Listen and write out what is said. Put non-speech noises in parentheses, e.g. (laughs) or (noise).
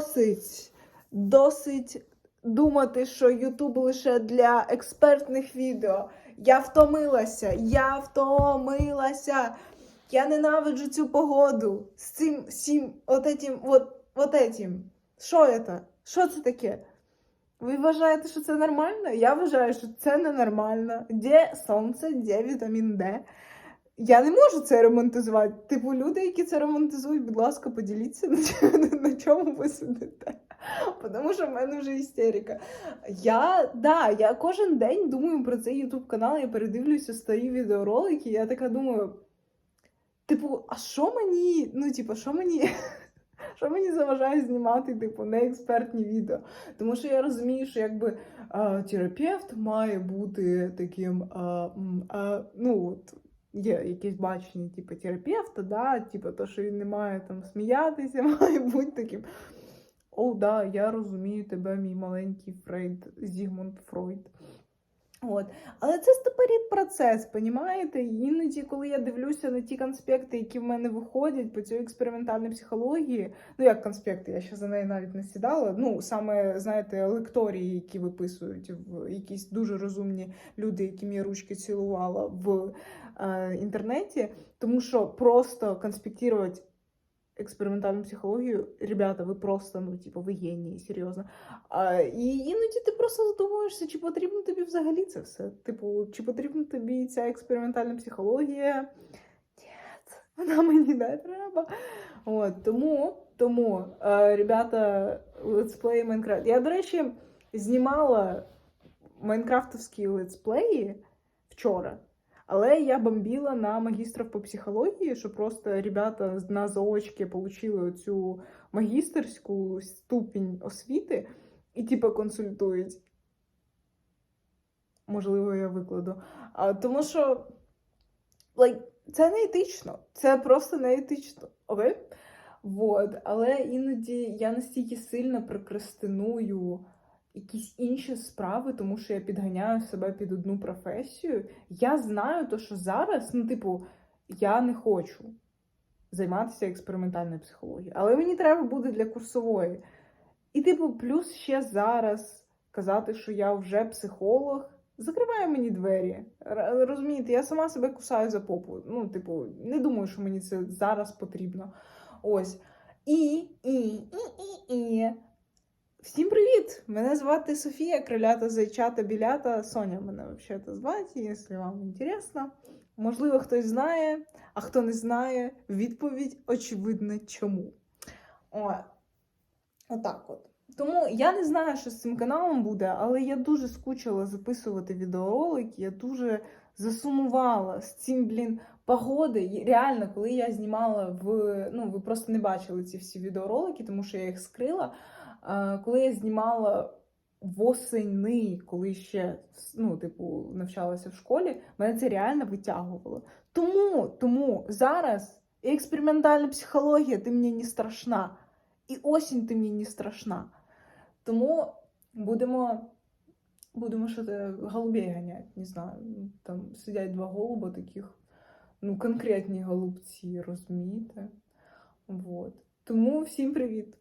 досить, досить думати, що Ютуб лише для експертних відео. Я втомилася, я втомилася. Я ненавиджу цю погоду з цим всім, от этим, от, от этим. Що це? Що це таке? Ви вважаєте, що це нормально? Я вважаю, що це ненормально. Де сонце, де вітамін Д. Я не можу це романтизувати. Типу, люди, які це романтизують, будь ласка, поділіться (laughs) на, чому- ви сидите. Тому що в мене вже істерика. Я, да, я кожен день думаю про цей Ютуб канал, я передивлюся старі відеоролики, я така думаю. Типу, а що мені, ну, типу, що мені, (laughs) що мені заважає знімати, типу, неекспертні відео? Тому що я розумію, що якби терапевт має бути таким, а, а, ну, от, є якесь бачення, типу, терапевта, да, типу, то, що він не має там сміятися, (laughs) має бути таким. О, да, я розумію тебе, мій маленький Фрейд, Зігмунд Фройд. От. Але це стопорід процес, понімаєте? Іноді, коли я дивлюся на ті конспекти, які в мене виходять по цій експериментальній психології, ну як конспекти, я ще за неї навіть не сідала. Ну, саме, знаєте, лекторії, які виписують в якісь дуже розумні люди, яким я ручки цілувала в е, інтернеті, тому що просто конспектувати експериментальну психологію, ребята, ви просто, ну, типу, ви генії, серйозно. А, і іноді ти просто задумуєшся, чи потрібно тобі взагалі це все. Типу, чи потрібна тобі ця експериментальна психологія? Ні, вона мені не треба. От, тому, тому, е, ребята, летсплеї Майнкрафт. Я, до речі, знімала майнкрафтовські летсплеї вчора. Але я бомбіла на магістрів по психології, що просто ребята на заочки отримали цю магістерську ступінь освіти і типу консультують. Можливо, я викладу. А, тому що like, це не етично. Це просто не етично. Окей? Вот. Але іноді я настільки сильно прокрастиную якісь інші справи, тому що я підганяю себе під одну професію. Я знаю, то, що зараз, ну, типу, я не хочу займатися експериментальною психологією, але мені треба буде для курсової. І, типу, плюс ще зараз казати, що я вже психолог, закриває мені двері. Розумієте, я сама себе кусаю за попу. Ну, типу, не думаю, що мені це зараз потрібно. Ось. І, і! Мене звати Софія, крилята, зайчата, білята. Соня мене взагалі звати, якщо вам інтересно. Можливо, хтось знає, а хто не знає, відповідь очевидна чому. О, отак от. Тому я не знаю, що з цим каналом буде, але я дуже скучила записувати відеоролики, я дуже засумувала з цим, блін, погоди. Реально, коли я знімала в. Ну, ви просто не бачили ці всі відеоролики, тому що я їх скрила. Коли я знімала восени, коли ще ну, типу, навчалася в школі, мене це реально витягувало. Тому, тому зараз експериментальна психологія ти мені не страшна, і осінь ти мені не страшна. Тому будемо, будемо що то голубей ганяти, не знаю. Там сидять два голуба таких, ну, конкретні голубці, розумієте? Вот. Тому всім привіт!